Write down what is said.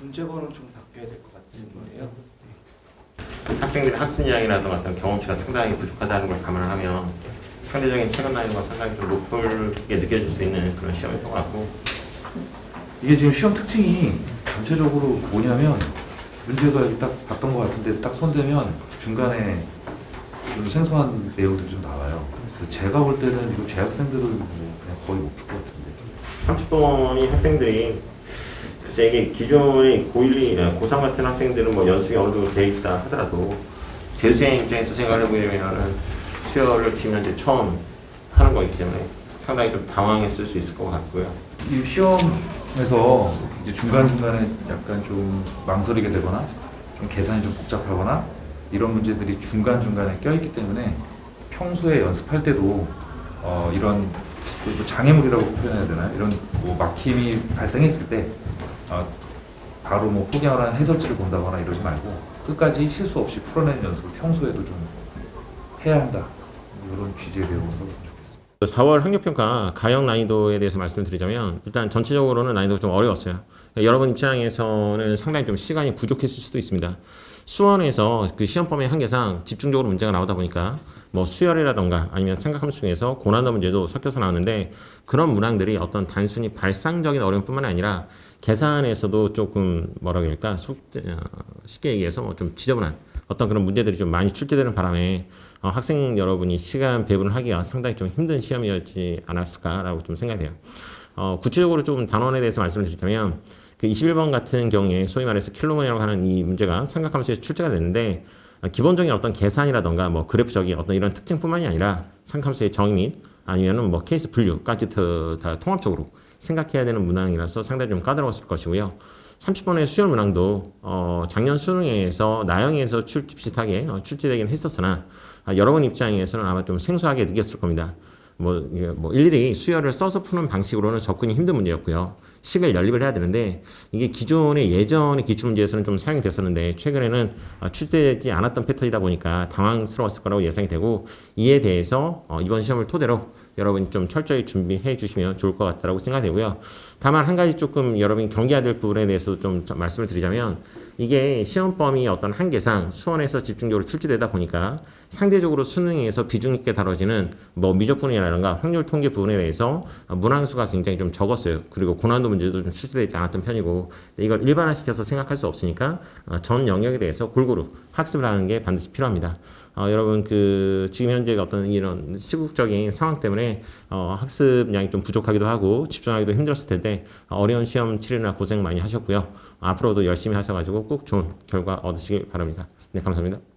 문제번호 좀 바뀌어야 될 것 같은 거예요. 학생들의 학습 양이라든가 어떤 경험치가 상당히 부족하다는 걸 감안을 하면 상대적인 체감 난이도가 상당히 좀 높게 느껴질 수 있는 그런 시험일 것 같고 이게 지금 시험 특징이 전체적으로 뭐냐면 문제가 딱 봤던 것 같은데 딱 손대면 중간에 좀 생소한 내용들이 좀 나와요. 그래서 제가 볼 때는 이거 재학생들은 뭐 그냥 거의 못 풀 것 같은데. 30번이 학생들이 이게 기존의 고1, 2, 고3 같은 학생들은 뭐 연습이 어느 정도 돼 있다 하더라도 재수생 입장에서 생각을 해보면은 수혈을 지금 현재 처음 하는 거기 때문에 상당히 좀 당황했을 수 있을 것 같고요. 이 시험에서 이제 중간중간에 약간 좀 망설이게 되거나 좀 계산이 좀 복잡하거나 이런 문제들이 중간중간에 껴있기 때문에 평소에 연습할 때도 어, 이런 그 장애물이라고 표현해야 되나 이런 뭐 막힘이 발생했을 때 어, 바로 뭐 포기하거나 해설지를 본다거나 이러지 말고 끝까지 실수 없이 풀어내는 연습을 평소에도 좀 해야 한다 이런 취지의 내용을 썼으면 좋겠습니다. 4월 학력평가 가형 난이도에 대해서 말씀을 드리자면 일단 전체적으로는 난이도가 좀 어려웠어요. 여러분 입장에서는 상당히 좀 시간이 부족했을 수도 있습니다. 수원에서 그 시험범위 한계상 집중적으로 문제가 나오다 보니까 뭐 수열이라던가 아니면 생각함수 중에서 고난도 문제도 섞여서 나오는데 그런 문항들이 어떤 단순히 발상적인 어려움뿐만 아니라 계산에서도 조금 뭐라 그럴까 속, 어, 쉽게 얘기해서 뭐 좀 지저분한 어떤 그런 문제들이 좀 많이 출제되는 바람에 어, 학생 여러분이 시간 배분을 하기가 상당히 좀 힘든 시험이었지 않았을까라고 좀 생각해요. 어, 구체적으로 좀 단원에 대해서 말씀을 드리자면 그 21번 같은 경우에 소위 말해서 킬로그램이라고 하는 이 문제가 삼각함수에 출제가 됐는데 어, 기본적인 어떤 계산이라던가 뭐 그래프적인 어떤 이런 특징뿐만이 아니라 삼각함수의 정의 및 아니면은 뭐 케이스 분류까지 다 통합적으로 생각해야 되는 문항이라서 상당히 좀 까다로웠을 것이고요. 30번의 수열 문항도 어, 작년 수능에서 나영에서 출 비슷하게 어, 출제되긴 했었으나 아, 여러분 입장에서는 아마 좀 생소하게 느꼈을 겁니다. 뭐, 뭐 일일이 수열을 써서 푸는 방식으로는 접근이 힘든 문제였고요. 식을 연립을 해야 되는데 이게 기존의 예전의 기출문제에서는 좀 사용이 됐었는데 최근에는 어, 출제되지 않았던 패턴이다 보니까 당황스러웠을 거라고 예상이 되고 이에 대해서 어, 이번 시험을 토대로 여러분이 좀 철저히 준비해 주시면 좋을 것 같다라고 생각되고요. 다만 한 가지 조금 여러분이 경계해야 될 부분에 대해서 좀 말씀을 드리자면 이게 시험 범위 어떤 한계상 수원에서 집중적으로 출제되다 보니까 상대적으로 수능에서 비중 있게 다뤄지는 뭐 미적분이라든가 확률 통계 부분에 대해서 문항수가 굉장히 좀 적었어요. 그리고 고난도 문제도 좀 출제되지 않았던 편이고 이걸 일반화시켜서 생각할 수 없으니까 어, 전 영역에 대해서 골고루 학습을 하는 게 반드시 필요합니다. 어, 여러분 그 지금 현재 어떤 이런 시국적인 상황 때문에 어, 학습량이 좀 부족하기도 하고 집중하기도 힘들었을 텐데 어, 어려운 시험 치르느라 고생 많이 하셨고요. 앞으로도 열심히 하셔가지고 꼭 좋은 결과 얻으시길 바랍니다. 네 감사합니다.